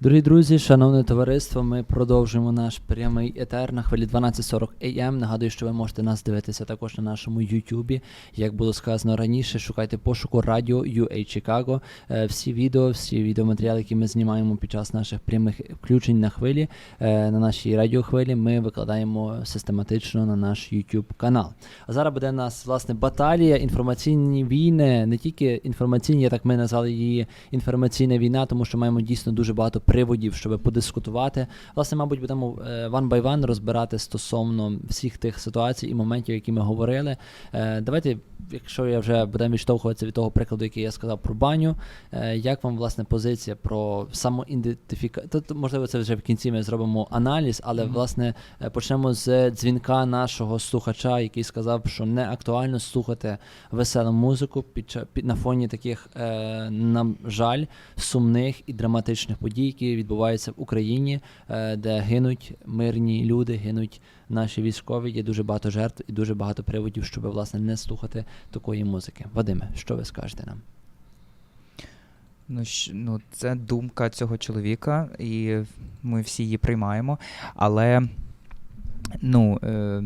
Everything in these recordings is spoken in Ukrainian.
Дорогі друзі, шановне товариство, ми продовжуємо наш прямий етер на хвилі 12.40 AM. Нагадую, що ви можете нас дивитися також на нашому YouTube. Як було сказано раніше, шукайте пошуку радіо UA Chicago. Е, Всі відео, всі відеоматеріали, які ми знімаємо під час наших прямих включень на хвилі, е, на нашій радіохвилі, ми викладаємо систематично на наш YouTube канал. А зараз буде у нас власне баталія, інформаційні війни, не тільки інформаційні, як ми назвали її інформаційна війна, тому що маємо дійсно дуже багато приводів, щоб подискутувати. Власне, мабуть, будемо е, one by one розбирати стосовно всіх тих ситуацій і моментів, які ми говорили. Е, Давайте, якщо я вже будемо відштовхуватися від того прикладу, який я сказав про баню, е, як вам власне позиція про самоідентифікацію? Тут, можливо, це вже в кінці ми зробимо аналіз, але власне е, почнемо з дзвінка нашого слухача, який сказав, що не актуально слухати веселу музику під, під на фоні таких, е, на жаль, сумних і драматичних подій, які відбуваються в Україні, е, де гинуть мирні люди, гинуть наші військові. Є дуже багато жертв і дуже багато приводів, щоб власне не слухати такої музики. Вадиме, що ви скажете нам? Ну, ну, це думка цього чоловіка, і ми всі її приймаємо. Але, ну, е,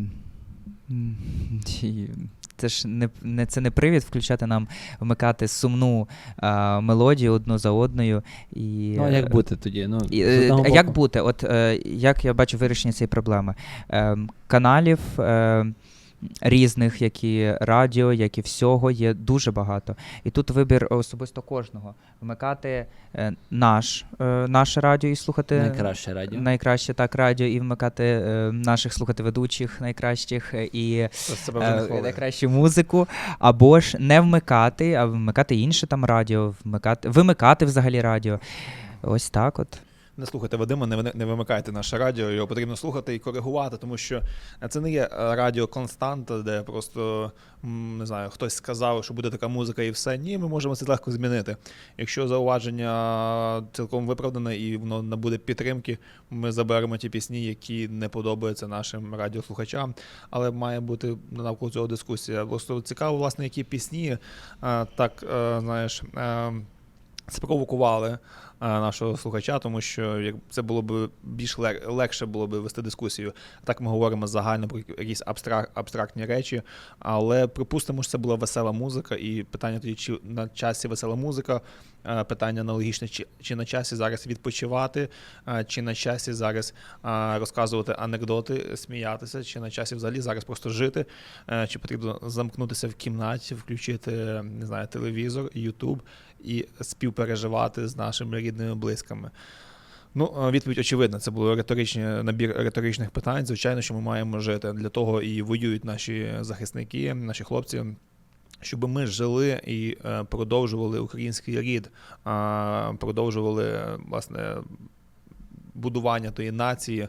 це ж не, не, це не привід включати нам вмикати сумну а, мелодію одну за одною. І, Ну а як бути тоді? Ну і, з е, а як бути? От е, як я бачу вирішення цієї проблеми? Е, каналів е, різних, як і радіо, як і всього, є дуже багато. І тут вибір особисто кожного. Вмикати е, наш, е, наше радіо і слухати найкраще радіо? найкраще так радіо, і вмикати е, наших слухати ведучих найкращих і е, найкращу музику, або ж не вмикати, а вмикати інше там радіо, вмикати, вимикати взагалі радіо. Ось так от. Не слухайте Вадима, не, не вимикайте наше радіо, його потрібно слухати і коригувати, тому що це не є е, радіо константа, де просто не знаю, хтось сказав, що буде така музика і все. Ні, ми можемо це легко змінити. Якщо зауваження цілком виправдане і воно набуде підтримки, ми заберемо ті пісні, які не подобаються нашим радіослухачам. Але має бути навколо цього дискусія. Просто цікаво, власне, які пісні е, так е, знаєш. е, спровокували е, нашого слухача, тому що як це було б більш лег- легше було б вести дискусію. Так ми говоримо загально про якісь абстрак, абстрактні речі, але припустимо, що це була весела музика, і питання тоді, чи на часі весела музика, е, питання аналогічне, чи, чи на часі зараз відпочивати, е, чи на часі зараз е, розказувати анекдоти, сміятися, чи на часі взагалі зараз просто жити, е, чи потрібно замкнутися в кімнаті, включити не знаю, телевізор, Ютуб і співпереживати з нашими рідними близькими. Ну, відповідь очевидна. Це був риторичний набір риторичних питань. Звичайно, що ми маємо жити. Для того і воюють наші захисники, наші хлопці. Щоб ми жили і е, продовжували український рід, продовжували власне будування тої нації,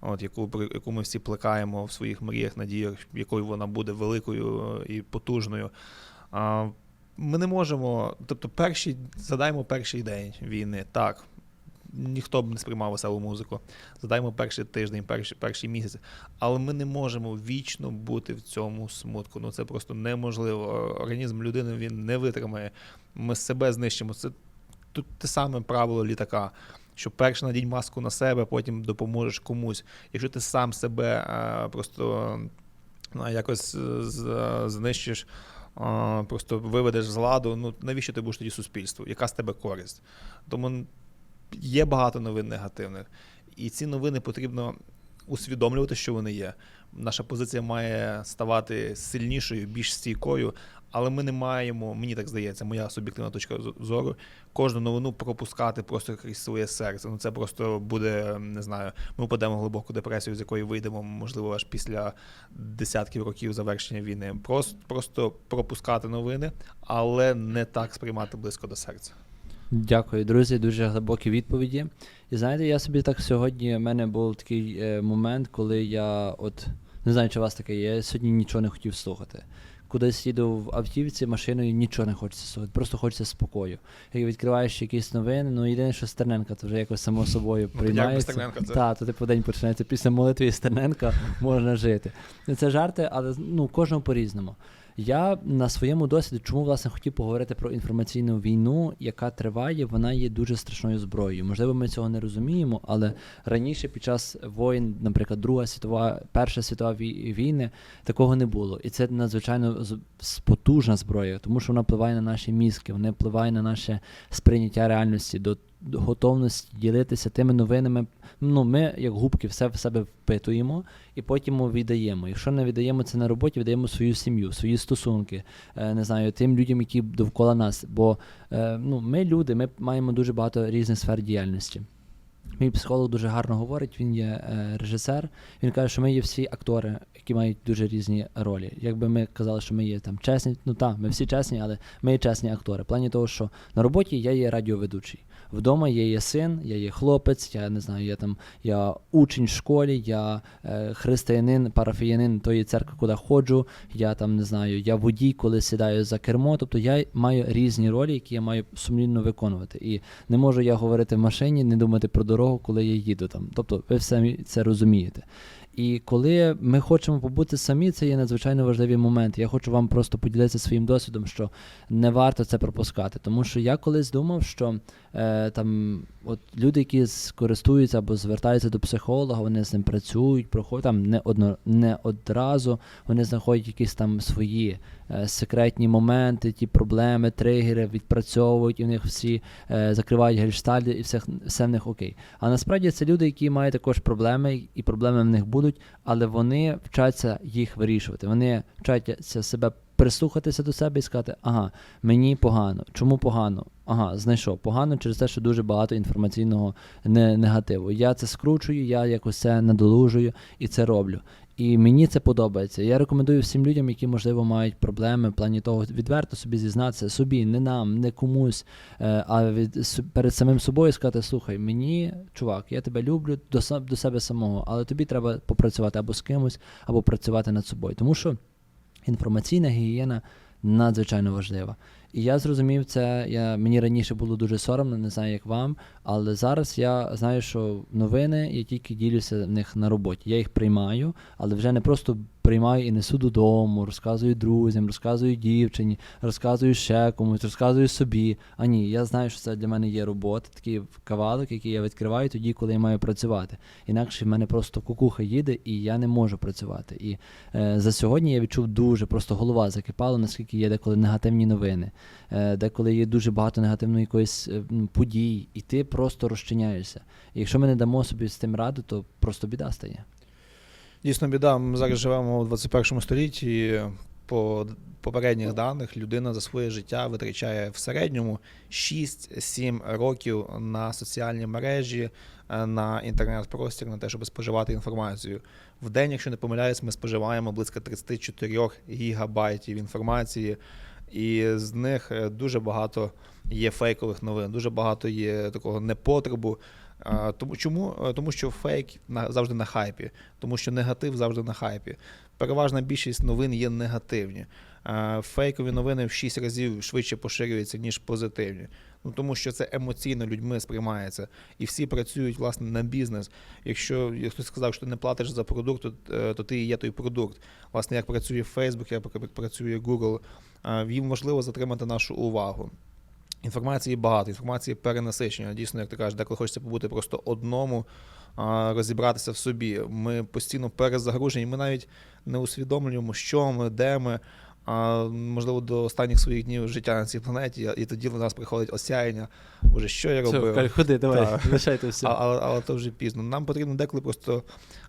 от яку яку ми всі плекаємо в своїх мріях, надіях, якою вона буде великою е, і потужною. Ми не можемо, тобто, перший задаємо перший день війни. Так, ніхто б не сприймав веселу музику. Задаємо перший тиждень, перший, перший місяць. Але ми не можемо вічно бути в цьому смутку. Ну це просто неможливо. Організм людини він не витримає. Ми себе знищимо. Це тут те саме правило літака. Що перше надінь маску на себе, потім допоможеш комусь. Якщо ти сам себе е, просто ну, якось е, знищиш, просто виведеш з ладу, ну навіщо ти будеш тоді суспільству? Яка з тебе користь? Тому є багато новин негативних. І ці новини потрібно усвідомлювати, що вони є. Наша позиція має ставати сильнішою, більш стійкою, але ми не маємо, мені так здається, моя суб'єктивна точка зору, кожну новину пропускати просто крізь своє серце. Ну це просто буде, не знаю, ми впадемо в глибоку депресію, з якої вийдемо, можливо, аж після десятків років завершення війни. Просто, просто пропускати новини, але не так сприймати близько до серця. Дякую, друзі, дуже глибокі відповіді. І знаєте, я собі так сьогодні, в мене був такий е, момент, коли я от не знаю, чи у вас таке я сьогодні нічого не хотів слухати. Кудись їду в автівці, машиною нічого не хочеться слухати, просто хочеться спокою. Як відкриваєш якісь новини, ну єдине, що Стерненка, то вже якось само собою Ну, як приймається. Стерненка це? Так, то типу день починається після молитви і Стерненка можна жити. Ну, Це жарти, але ну, кожного по-різному. Я на своєму досвіді, чому власне хотів поговорити про інформаційну війну, яка триває, вона є дуже страшною зброєю. Можливо, ми цього не розуміємо, але раніше під час воїн, наприклад, Друга світова, Перша світова війни, такого не було. І це надзвичайно потужна зброя, тому що вона впливає на наші мізки, вона впливає на наше сприйняття реальності, до готовності ділитися тими новинами. Ну, ми, як губки, все в себе впитуємо і потім віддаємо. Якщо не віддаємо це на роботі, віддаємо свою сім'ю, свої стосунки, е, не знаю, тим людям, які довкола нас. Бо е, ну, ми люди, ми маємо дуже багато різних сфер діяльності. Мій психолог дуже гарно говорить, він є е, режисер. Він каже, що ми є всі актори, які мають дуже різні ролі. Якби ми казали, що ми є там чесні, ну так, ми всі чесні, але ми є чесні актори. В плані того, що на роботі я є радіоведучий. Вдома я є син, я є хлопець, я не знаю, я там я учень в школі, я е, християнин, парафіянин тої церкви, куди ходжу. Я там не знаю, я водій, коли сідаю за кермо. Тобто я маю різні ролі, які я маю сумлінно виконувати. І не можу я говорити в машині, не думати про дорогу, коли я їду там. Тобто, ви самі це розумієте. І коли ми хочемо побути самі, це є надзвичайно важливий момент. Я хочу вам просто поділитися своїм досвідом, що не варто це пропускати. Тому що я колись думав, що е, там от люди, які користуються або звертаються до психолога, вони з ним працюють, проходять там не одно не одразу, вони знаходять якісь там свої секретні моменти, ті проблеми, тригери, відпрацьовують, і в них всі е, закривають гельштальди, і все, все в них окей. А насправді це люди, які мають також проблеми, і проблеми в них будуть, але вони вчаться їх вирішувати. Вони вчаться себе прислухатися до себе і сказати, ага, мені погано. Чому погано? Ага, знайшов. Погано через те, що дуже багато інформаційного не- негативу. Я це скручую, я якось це надолужую і це роблю. І мені це подобається. Я рекомендую всім людям, які, можливо, мають проблеми в плані того, відверто собі зізнатися, собі, не нам, не комусь, е, а від, перед самим собою сказати: слухай, мені, чувак, я тебе люблю до, до себе самого, але тобі треба попрацювати або з кимось, або працювати над собою. Тому що інформаційна гігієна надзвичайно важлива. І я зрозумів це. Я, мені раніше було дуже соромно, не знаю, як вам, але зараз я знаю, що новини я тільки ділюся в них на роботі. Я їх приймаю, але вже не просто приймаю і несу додому, розказую друзям, розказую дівчині, розказую ще комусь, розказую собі. А ні, я знаю, що це для мене є робота, такий кавалок, який я відкриваю тоді, коли я маю працювати. Інакше в мене просто кукуха їде, і я не можу працювати. І е, за сьогодні я відчув дуже, просто голова закипала, наскільки є деколи негативні новини, деколи є дуже багато негативної якоїсь е, подій, і ти просто розчиняєшся. І якщо ми не дамо собі з тим раду, то просто біда стає. Дійсно, біда. Ми зараз живемо у 21 столітті. По попередніх даних людина за своє життя витрачає в середньому 6-7 років на соціальні мережі, е, на інтернет-простір, на те, щоб споживати інформацію. В день, якщо не помиляюсь, ми споживаємо близько 34 гігабайтів інформації, і з них е, дуже багато є фейкових новин, дуже багато є такого непотребу. Тому чому? Е, Тому що фейк завжди на хайпі, тому що негатив завжди на хайпі. Переважна більшість новин є негативні. Фейкові новини в 6 разів швидше поширюються, ніж позитивні. Ну тому що це емоційно людьми сприймається. І всі працюють власне на бізнес. Якщо хтось сказав, що ти не платиш за продукт, то, е, то ти і є той продукт. Власне, як працює Facebook, як працює Google, е, їм важливо затримати нашу увагу. Інформації багато, інформації перенасичення. Дійсно, як ти кажеш, деколи хочеться побути просто одному, розібратися в собі. Ми постійно перезагружені, ми навіть не усвідомлюємо, що ми, де ми. А можливо, до останніх своїх днів життя на цій планеті, і тоді в нас приходить осяяння. Боже, що я робив? ходи, давай, лишайте все. А, але, але то вже пізно. Нам потрібно деколи просто.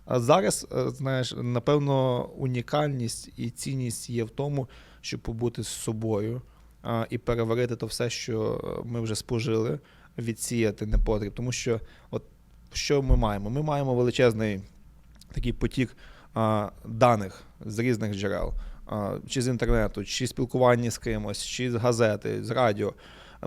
А зараз, е, знаєш, напевно, унікальність і цінність є в тому, щоб побути з собою а, і переварити то все, що е, ми вже спожили, відсіяти непотріб. Тому що, от що ми маємо? Ми маємо величезний такий потік а, даних з різних джерел, чи з інтернету, чи спілкування з кимось, чи з газети, з радіо.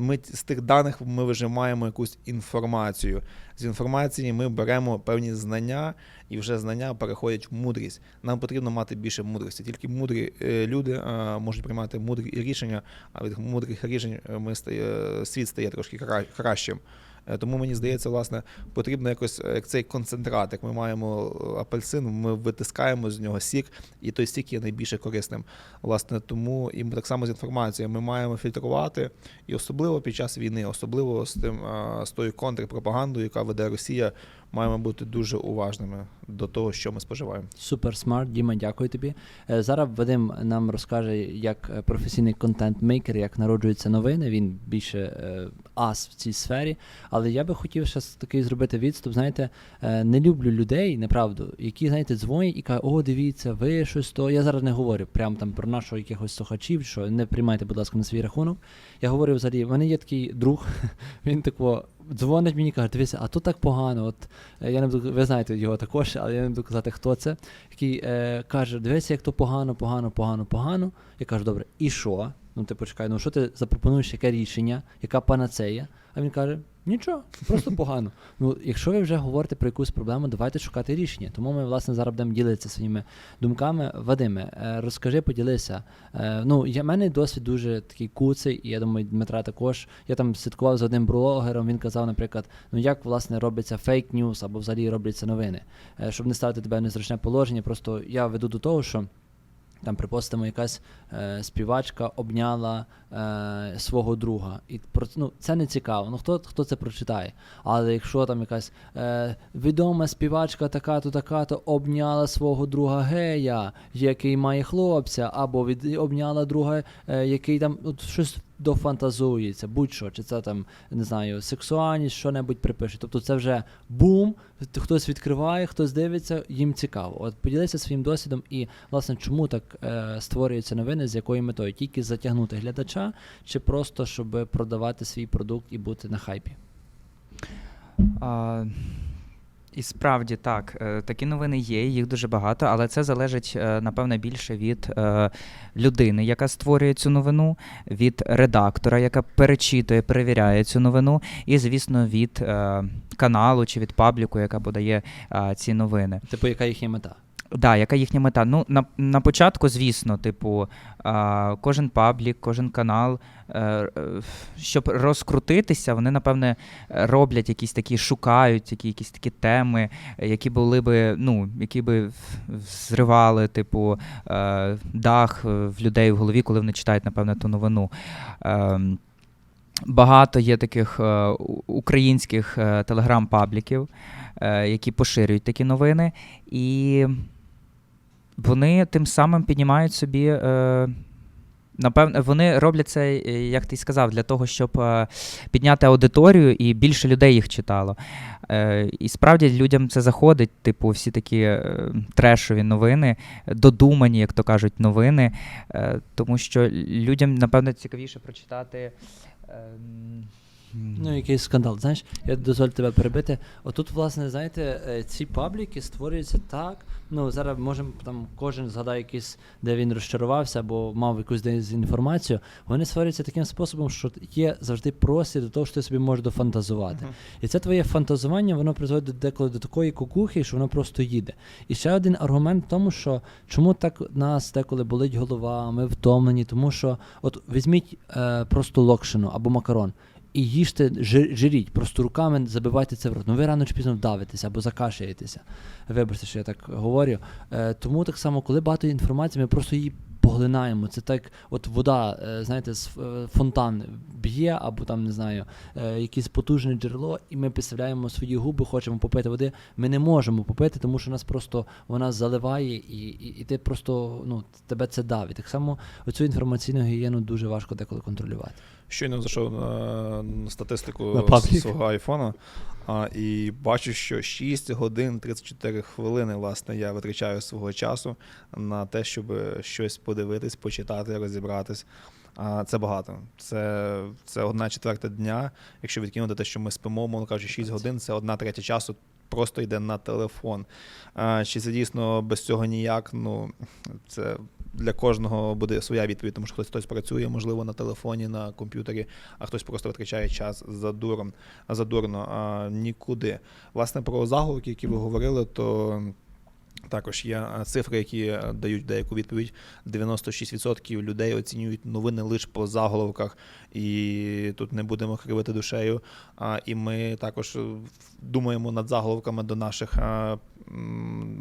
ми з тих даних ми вижимаємо якусь інформацію. З інформації ми беремо певні знання, і вже знання переходять в мудрість. Нам потрібно мати більше мудрості. Тільки мудрі е, люди е, можуть приймати мудрі рішення, а від мудрих рішень е, ми стає, світ стає трошки кращим. Е, Тому мені здається, власне, потрібно якось е, як цей концентрат. Як ми маємо е, апельсин, ми витискаємо з нього сік, і той сік є найбільше корисним. Власне, тому і ми так само з інформацією ми маємо фільтрувати, і особливо під час війни, особливо з тим з тою контрпропагандою, яка веде Росія, маємо бути дуже уважними до того, що ми споживаємо. Супер смарт, Діма, дякую тобі. Е, Зараз Вадим нам розкаже, як професійний контент-мейкер, як народжуються новини. Він більше е, ас в цій сфері. Але я би хотів ще такий зробити відступ. Знаєте, е, не люблю людей, неправду, які, знаєте, дзвонять і кажуть, о, дивіться, ви щось то. Я зараз не говорю прям там про нашого якихось слухачів, що не приймайте, будь ласка, на свій рахунок. Я говорю взагалі, в мене є такий друг, він тако дзвонить мені і каже, дивіться, а тут так погано. От е, я не буду, ви знаєте його також, але я не буду казати, хто це. Який е, каже: дивися, як то погано, погано, погано, погано. Я кажу, добре, і що? Ну ти почекай, ну що ти запропонуєш, яке рішення, яка панацея? А він каже: нічого, просто погано. Ну, якщо ви вже говорите про якусь проблему, давайте шукати рішення. Тому ми, власне, зараз будемо ділитися своїми думками. Вадиме, е, розкажи, поділися. Е, ну, я мене досвід дуже такий куций, і я думаю, Дмитра також. Я там слідкував за одним блогером. Він казав, наприклад, ну як власне робиться фейк ньюс або взагалі робляться новини. Е, щоб не ставити тебе в незручне положення, просто я веду до того, що. Там, припустимо, якась е, співачка обняла е, свого друга. І про ну, це не цікаво. Ну хто, хто це прочитає? Але якщо там якась е, відома співачка така-то, така-то обняла свого друга гея, який має хлопця, або від, обняла друга, е, який там от, щось дофантазується, будь-що, чи це там, не знаю, сексуальність, що-небудь припише. Тобто це вже бум, хтось відкриває, хтось дивиться, їм цікаво. От поділися своїм досвідом і, власне, чому так е, створюються новини, з якою метою? Тільки затягнути глядача, чи просто щоб продавати свій продукт і бути на хайпі? А, і справді так, е, такі новини є, їх дуже багато, але це залежить, напевно напевне, більше від е, людини, яка створює цю новину, від редактора, яка перечитує, перевіряє цю новину, і, звісно, від е, каналу чи від пабліку, яка подає е, ці новини. Типу, яка їхня мета? Да, яка їхня мета? Ну, на, на початку, звісно, типу, а, кожен паблік, кожен канал, е, е, щоб розкрутитися, вони, напевне, роблять якісь такі, шукають які, якісь такі теми, які були би, ну, які би зривали, типу, е, дах в людей в голові, коли вони читають, напевне, ту новину. Ем, Багато є таких е, українських е, телеграм-пабліків, е, які поширюють такі новини, і вони тим самим піднімають собі. Е, Напевне, вони роблять це, е, як ти сказав, для того, щоб е, підняти аудиторію і більше людей їх читало. Е, і справді людям це заходить, типу, всі такі трешові новини, додумані, як то кажуть, новини. Тому що людям, напевно, цікавіше прочитати. Ну, якийсь скандал. Знаєш, я дозволю тебе перебити. Отут, власне, знаєте, е, ці пабліки створюються так. Ну, зараз можемо там кожен згадає якийсь, де він розчарувався або мав якусь дезінформацію. Вони створюються таким способом, що є завжди простір до того, що ти собі можеш дофантазувати. І це твоє фантазування, воно призводить деколи до такої кукухи, що воно просто їде. І ще один аргумент в тому, що чому так нас деколи болить голова, ми втомлені, тому що от візьміть е, просто локшину або макарон. І їжте, жиріть, просто руками забивайте це в рот. Ну ви рано чи пізно вдавитеся або закашаєтеся. Вибачте, що я так говорю. Е, тому так само, коли багато інформації, ми просто її поглинаємо. Це так, от вода, е, знаєте, з е, фонтан б'є, або там, не знаю, е, якесь потужне джерело, і ми підставляємо свої губи, хочемо попити води. Ми не можемо попити, тому що нас просто вона заливає, і, і, і ти просто ну, тебе це давить. Так само оцю інформаційну гігієну дуже важко деколи контролювати. Щойно зайшов на, статистику На свого айфона а, і бачу, що 6 годин 34 хвилини власне, я витрачаю свого часу на те, щоб щось подивитись, почитати, розібратись. А це багато. Це, це одна четверта дня. Якщо відкинути те, що ми спимо, мовно кажучи, 6 годин, це одна третя часу. Просто йде на телефон. А, чи це дійсно без цього ніяк? Ну, це для кожного буде своя відповідь, тому що хтось хтось працює, можливо, на телефоні, на комп'ютері, а хтось просто витрачає час за дуром, задурно, а нікуди. Власне, про заголовки, які ви говорили, то. Також є цифри, які е, дають деяку відповідь. 96% людей оцінюють новини лише по заголовках, і тут не будемо кривити душею. І ми також е, думаємо над заголовками до наших е,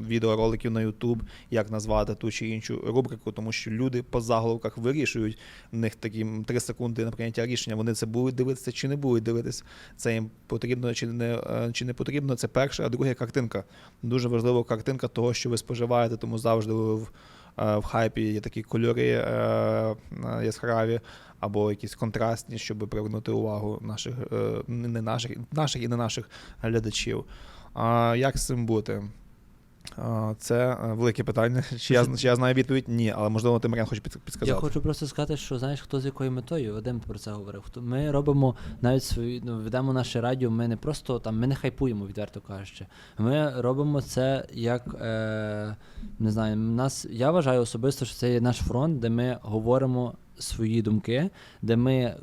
відеороликів на YouTube, як назвати ту чи іншу рубрику, тому що люди по заголовках вирішують в них такі 3 секунди на прийняття рішення. Вони це будуть дивитися чи не будуть дивитися. Це їм потрібно чи не, е, чи не потрібно. Це перше, а друге картинка. Дуже важлива картинка того, що ви споживаєте, тому завжди ви в, е, в хайпі є такі кольори е, е, яскраві або якісь контрастні, щоб привернути увагу наших, е, не наших, наших і не наших глядачів. А як з цим бути? Це е, велике питання. Чи я, чи я знаю відповідь? Ні, але можливо ти Мар'ян хоче під- підсказати. Я хочу просто сказати, що знаєш, хто з якою метою, Вадим про це говорив. Ми робимо навіть свої, ну, ведемо наше радіо. Ми не просто там, ми не хайпуємо, відверто кажучи. Ми робимо це як е, не знаю, нас. Я вважаю особисто, що це є наш фронт, де ми говоримо свої думки, де ми.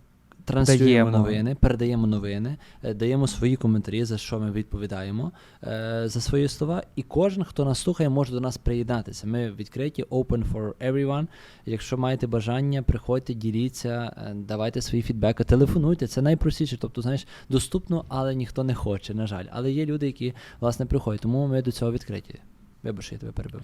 Транслюємо Даємо. новини, передаємо новини, е, даємо свої коментарі, за що ми відповідаємо е, за свої слова. І кожен, хто нас слухає, може до нас приєднатися. Ми відкриті, open for everyone. Якщо маєте бажання, приходьте, діліться, е, давайте свої фідбеки, телефонуйте. Це найпростіше. Тобто, знаєш, доступно, але ніхто не хоче, на жаль. Але є люди, які власне приходять, тому ми до цього відкриті. Вибач, я тебе перебив.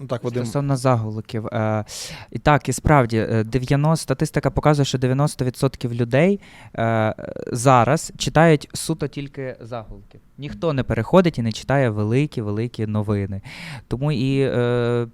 Ну, Так, Вадим, Стосовно заголовків. Е, і так, і справді, е, 90, статистика показує, що 90% людей е, зараз читають суто тільки заголовки. Ніхто не переходить і не читає великі-великі новини. Тому і. Е,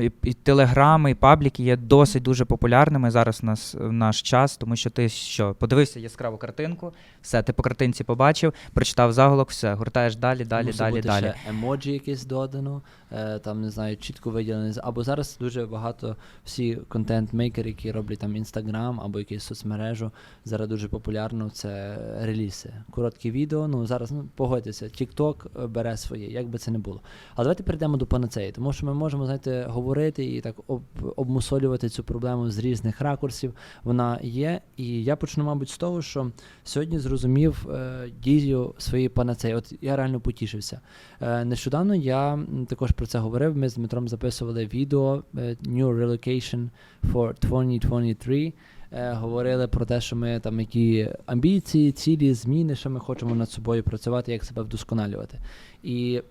і, і телеграми, і пабліки є досить дуже популярними зараз в нас в наш час, тому що ти що, подивився яскраву картинку, все, ти по картинці побачив, прочитав заголовок, все, гуртаєш далі, далі, Мусить далі, бути далі. ще емоджі якесь додано, е, там не знаю, чітко виділене. Або зараз дуже багато всі контент-мейкери, які роблять там інстаграм або якусь соцмережу. Зараз дуже популярно це реліси. Короткі відео. Ну зараз ну погодьтеся, TikTok е, бере своє, як би це не було. Але давайте перейдемо до панацеї, тому що ми можемо знаєте, говорити і так об, обмусолювати цю проблему з різних ракурсів. Вона є. І я почну, мабуть, з того, що сьогодні зрозумів е, дію своєї панацеї. От я реально потішився. Е, нещодавно я також про це говорив. Ми з Дмитром записували відео е, New Relocation for 2023. Е, говорили про те, що ми там які амбіції, цілі, зміни, що ми хочемо над собою працювати, як себе вдосконалювати. І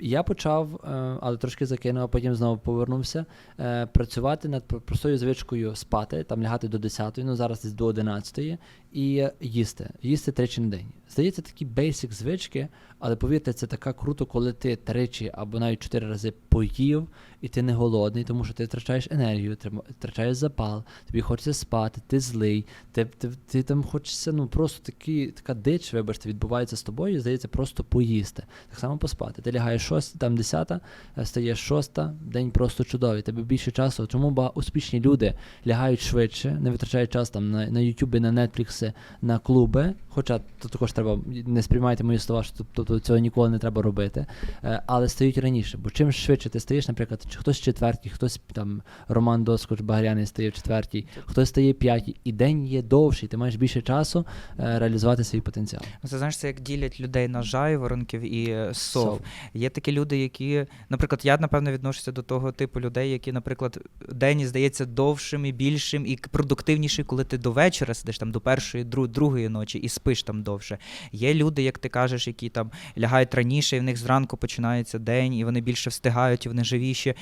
я почав, е, але трошки закинув, а потім знову повернувся е, працювати над про- простою звичкою спати, там лягати до 10, ну зараз до 11 і їсти. Їсти тричі на день. Здається, такі бейсик звички, але повірте, це така круто, коли ти тричі або навіть чотири рази поїв, і ти не голодний, тому що ти втрачаєш енергію, втрачаєш запал, тобі хочеться спати, ти злий, ти, ти, ти там хочеться, ну просто такі, така дич, вибачте, відбувається з тобою, здається, просто поїсти. Так само поспати. Ти лягаєш шоста, там десята, е, стаєш шоста, день просто чудовий, тебе більше часу. Чому ба успішні люди лягають швидше, не витрачають час там на, на YouTube, на Netflix, на клуби. Хоча тут також треба не сприймайте мої слова, що тобто цього ніколи не треба робити. Е, але стають раніше. Бо чим швидше ти стаєш, наприклад, хтось четвертій, хтось там Роман Доскоч Багряний стає в четвертій, хтось стає п'ятій, і день є довший, ти маєш більше часу е, реалізувати свій потенціал. Ну, Це знаєш, це як ділять людей на жайворонків і сов. Сов. Є такі люди, які, наприклад, я напевно відношуся до того типу людей, які, наприклад, день здається довшим і більшим і продуктивніший, коли ти до вечора сидиш там до першої, дру- другої ночі і спиш там довше. Є люди, як ти кажеш, які там лягають раніше, і в них зранку починається день, і вони більше встигають, і вони живіші.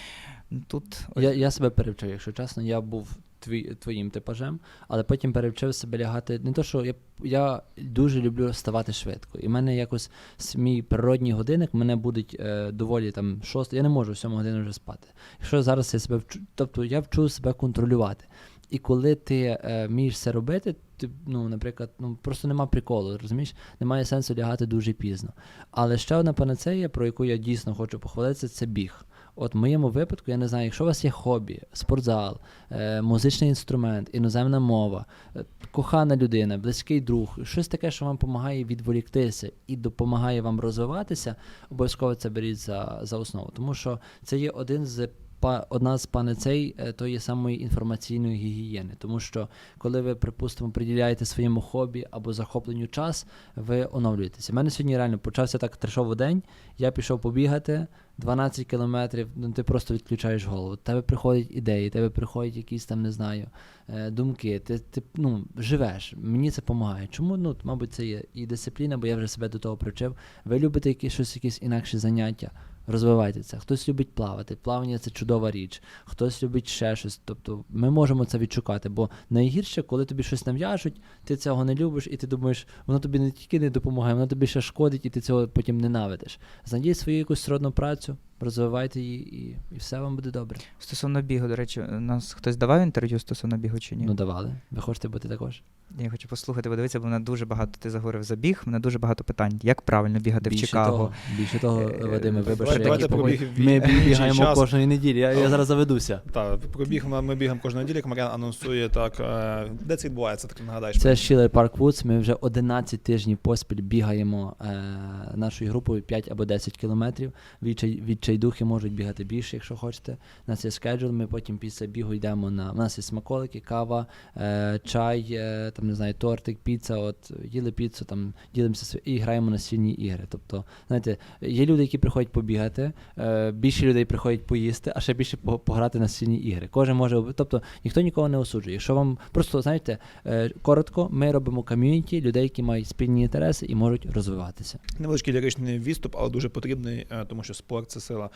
Тут Я, я себе перевчив, якщо чесно, я був твій, твоїм типажем, але потім перевчив себе лягати. Не то, що я, я дуже люблю вставати швидко. І в мене якось мій природній годинник мене будуть е, доволі там шост. Я не можу в 7 годину вже спати. Якщо зараз я себе вчу, тобто я вчу себе контролювати. І коли ти е, вмієш це робити, ти, ну, наприклад, ну просто нема приколу, розумієш? Немає сенсу лягати дуже пізно. Але ще одна панацея, про яку я дійсно хочу похвалитися, це біг. От в моєму випадку, я не знаю, якщо у вас є хобі, спортзал, е, музичний інструмент, іноземна мова, е, кохана людина, близький друг, щось таке, що вам допомагає відволіктися і допомагає вам розвиватися, обов'язково це беріть за, за основу. Тому що це є один з па- одна з панецей е, тої самої інформаційної гігієни. Тому що коли ви, припустимо, приділяєте своєму хобі або захопленню час, ви оновлюєтеся. У мене сьогодні реально почався так трешовий день. Я пішов побігати 12 кілометрів, ну ти просто відключаєш голову. Тебе приходять ідеї, тебе приходять якісь там, не знаю, е, думки. Ти, ти ну, живеш. Мені це допомагає. Чому? Ну, мабуть, це є і дисципліна, бо я вже себе до того привчив. Ви любите якісь щось, якісь інакші заняття. Розвивайте це. Хтось любить плавати. Плавання це чудова річ. Хтось любить ще щось. Тобто ми можемо це відшукати. Бо найгірше, коли тобі щось нав'яжуть, ти цього не любиш, і ти думаєш, воно тобі не тільки не допомагає, воно тобі ще шкодить, і ти цього потім ненавидиш. Знайдіть свою якусь сродну працю, ça. Розвивайте її, і, і все вам буде добре. Стосовно бігу, до речі, нас хтось давав інтерв'ю стосовно бігу чи ні? Ну давали. Ви хочете бути також? Я хочу послухати, бо дивіться, бо мене дуже багато ти заговорив за біг, мене дуже багато питань. Як правильно бігати в Більше Чикаго? того, більше того, Е, Вадиме, вибач, давайте- про біг Ми бігаємо час. кожної неділі. Я, я зараз заведуся. Так, пробіг ми, ми бігаємо кожної неділі, як Мар'ян анонсує так. е, Де це відбувається, так нагадаєш? Це Шілер Парк Вудс. Ми вже 11 тижнів поспіль бігаємо е, нашою групою 5 або 10 кілометрів. Відчай, відчайдухи можуть бігати більше, якщо хочете. У нас є скеджул, ми потім після бігу йдемо на. У нас є смаколики, кава, е, чай, е, там не знаю, тортик, піца. От їли піцу, там ділимося і граємо на стільні ігри. Тобто, знаєте, є люди, які приходять побігати, е, більше людей приходять поїсти, а ще більше пограти на стільні ігри. Кожен може, тобто ніхто нікого не осуджує. Якщо вам просто знаєте, е, коротко, ми робимо ком'юніті людей, які мають спільні інтереси і можуть розвиватися. Невеличкий ліричний відступ, але дуже потрібний, е, тому що спорт це сила.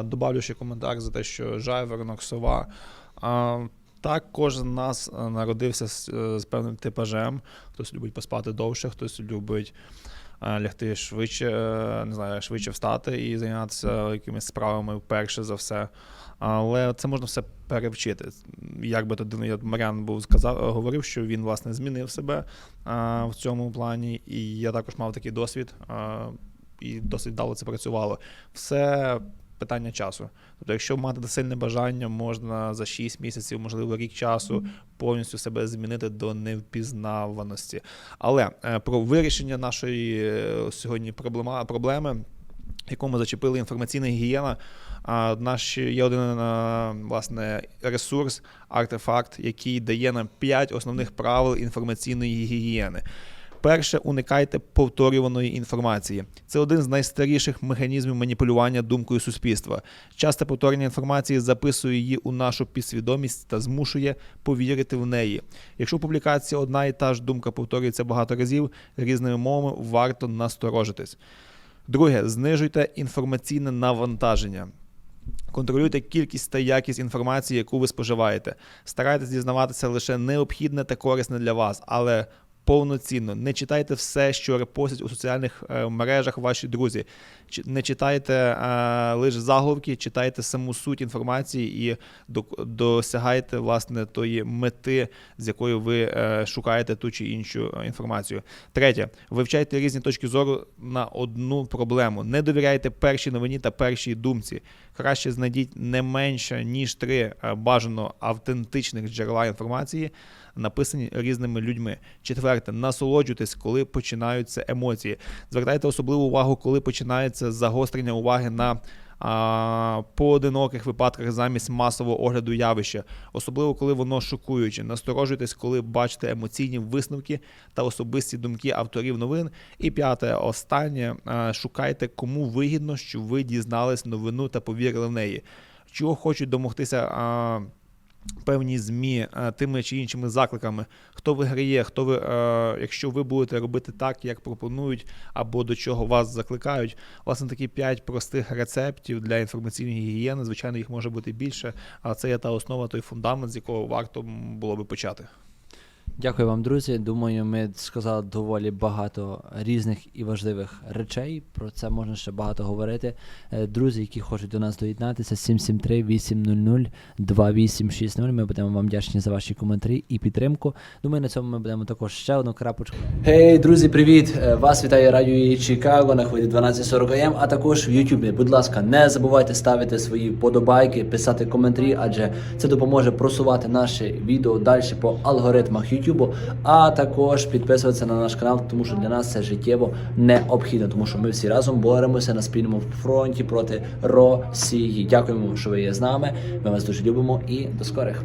Е, Добавлю ще коментар за те, що жайворонок, сова. Так, кожен з нас е, народився з, е, з певним типажем. Хтось любить поспати довше, хтось любить е, лягти швидше, е, не знаю, швидше встати і зайнятися якимись справами вперше за все. Але це можна все перевчити. Як би то я- Маріан був сказав, говорив, що він власне змінив себе в цьому плані, і я також мав такий досвід, і досить вдало це працювало. Все питання часу. Тобто, якщо мати сильне бажання, можна за 6 місяців, можливо, рік часу повністю себе змінити до невпізнаваності. Але е, про вирішення нашої е, сьогодні проблема, проблеми, яку ми зачепили інформаційна гігієна. А наш є один власне ресурс, артефакт, який дає нам 5 основних правил інформаційної гігієни. Перше, уникайте повторюваної інформації. Це один з найстаріших механізмів маніпулювання думкою суспільства. Часте повторення інформації записує її у нашу підсвідомість та змушує повірити в неї. Якщо в публікації одна і та ж думка повторюється багато разів різними мовами, варто насторожитись. Друге, знижуйте інформаційне навантаження. Контролюйте кількість та якість інформації, яку ви споживаєте. Старайтесь дізнаватися лише необхідне та корисне для вас, але повноцінно. Не читайте все, що репостять у соціальних е, мережах ваші друзі. Не читайте е, лише заголовки, читайте саму суть інформації і до- досягайте власне тої мети, з якою ви е, шукаєте ту чи іншу інформацію. Третє, вивчайте різні точки зору на одну проблему. Не довіряйте першій новині та першій думці. Краще знайдіть не менше ніж три бажано автентичних джерела інформації, написані різними людьми. Четверте, насолоджуйтесь, коли починаються емоції. Звертайте особливу увагу, коли починається загострення уваги на а, поодиноких випадках замість масового огляду явища, особливо коли воно шокуюче. Насторожуйтесь, коли бачите емоційні висновки та особисті думки авторів новин. І п'яте, останнє, шукайте, кому вигідно, що ви дізнались новину та повірили в неї. Чого хочуть домогтися. А, Певні змі е, тими чи іншими закликами, хто виграє, хто ви, е, якщо ви будете робити так, як пропонують, або до чого вас закликають. Власне, такі п'ять простих рецептів для інформаційної гігієни. Звичайно, їх може бути більше, але це є та основа, той фундамент, з якого варто було би почати. Дякую вам, друзі. Думаю, ми сказали доволі багато різних і важливих речей. Про це можна ще багато говорити. Е, Друзі, які хочуть до нас доєднатися, 773-800-2860. Ми будемо вам вдячні за ваші коментарі і підтримку. Думаю, на цьому ми будемо також ще одну крапочку. Гей, друзі, привіт! Е, Вас вітає радіо Чикаго на хвилі 1240 АМ, а також в Ютубі. Будь ласка, не забувайте ставити свої подобайки, писати коментарі, адже це допоможе просувати наше відео далі по алгоритмах YouTube. Ютубу, а також підписуватися на наш канал, тому що для нас це життєво необхідно, тому що ми всі разом боремося на спільному фронті проти Росії. Дякуємо, що ви є з нами. Ми вас дуже любимо і до скорих.